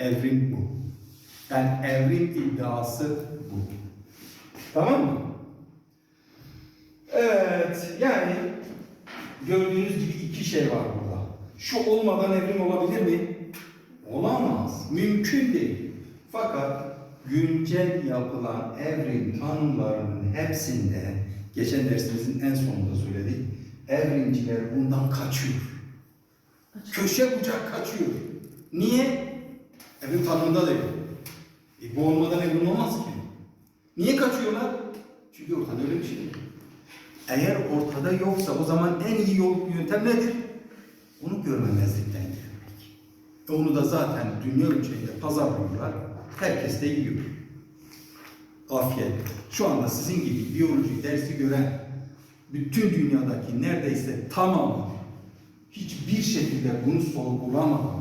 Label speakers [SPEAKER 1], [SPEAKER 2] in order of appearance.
[SPEAKER 1] Evrim bu. Yani evrim iddiası bu. Tamam mı? Evet, yani gördüğünüz gibi iki şey var burada. Şu olmadan evrim olabilir mi? Olamaz. Mümkün değil. Fakat güncel yapılan evrim tanımlarının hepsinde geçen dersimizin en sonunda söyledik. Evrimciler bundan kaçıyor. Köşe bucak kaçıyor. Niye? Evrim tanımında da yok. E bu olmadan evrim olmaz ki. Niye kaçıyorlar? Çünkü ortada öyle bir şey yok. Eğer ortada yoksa o zaman en iyi yol yöntem nedir? Onu görmemezlikten gelmek. E onu da zaten dünya ölçeğinde pazarlıyorlar. Herkes de yiyor. Afiyet. Şu anda sizin gibi biyoloji dersi gören bütün dünyadaki neredeyse tamamı hiçbir şekilde bunu sorgulamadan